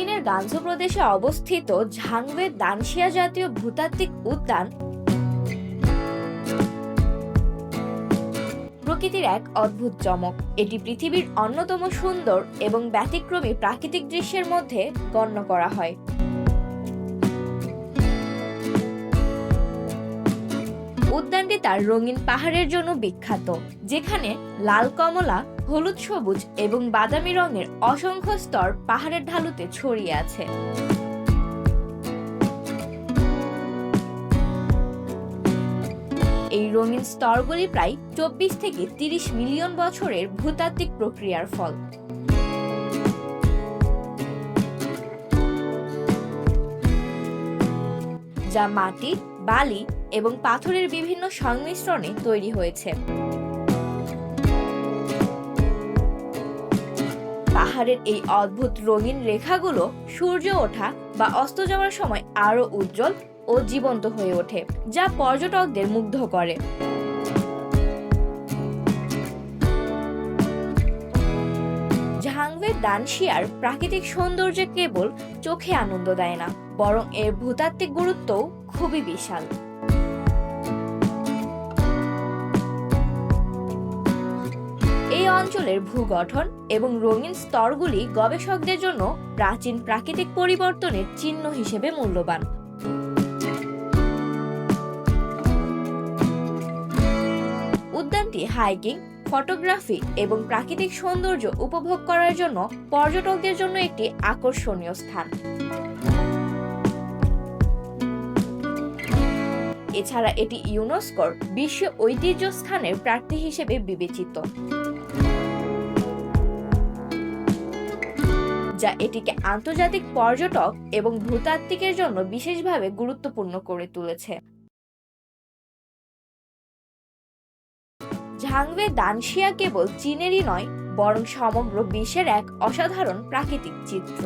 চীনের গানজু প্রদেশে অবস্থিত ঝাংওয়ে দানশিয়া জাতীয় ভূতাত্ত্বিক উদ্যান প্রকৃতির এক অদ্ভুত চমক। এটি পৃথিবীর অন্যতম সুন্দর এবং ব্যতিক্রমী প্রাকৃতিক দৃশ্যের মধ্যে গণ্য করা হয়। উদ্যানটি তার রঙিন পাহাড়ের জন্য বিখ্যাত, যেখানে লাল কমলা, হলুদ সবুজ এবং বাদামি রঙের অসংখ্য স্তর পাহাড়ের ঢালুতে ছড়িয়ে আছে। এই রঙিন স্তরগুলি প্রায় চব্বিশ থেকে তিরিশ মিলিয়ন বছরের ভূতাত্ত্বিক প্রক্রিয়ার ফল। যা মাটি বালি এবং পাথরের বিভিন্ন সংমিশ্রণে তৈরি হয়েছে। পাহাড়ের এই অদ্ভুত রঙিন রেখাগুলো সূর্য ওঠা বা অস্ত যাওয়ার সময় আরও উজ্জ্বল ও জীবন্ত হয়ে ওঠে, যা পর্যটকদের মুগ্ধ করে। দানশিয়ার প্রাকৃতিক সৌন্দর্য কেবল চোখে আনন্দ দেয় না, বরং এর ভূতাত্ত্বিক গুরুত্বও খুবই বিশাল। এই অঞ্চলের ভূগঠন এবং রঙিন স্তরগুলি গবেষকদের জন্য প্রাচীন প্রাকৃতিক পরিবর্তনের চিহ্ন হিসেবে মূল্যবান। উদ্যানটি হাইকিং ফটোগ্রাফি এবং প্রাকৃতিক সৌন্দর্য উপভোগ করার জন্য পর্যটকদের জন্য একটি আকর্ষণীয় স্থান। এছাড়া এটি ইউনেস্কোর বিশ্ব ঐতিহ্য স্থানের প্রার্থী হিসেবে বিবেচিত। যা এটিকে আন্তর্জাতিক পর্যটক এবং ভূতাত্ত্বিকের জন্য বিশেষভাবে গুরুত্বপূর্ণ করে তুলেছে। ঝাংওয়ে দানশিয়া কেবল চীনেরই নয় বরং সমগ্র বিশ্বের এক অসাধারণ প্রাকৃতিক চিত্র।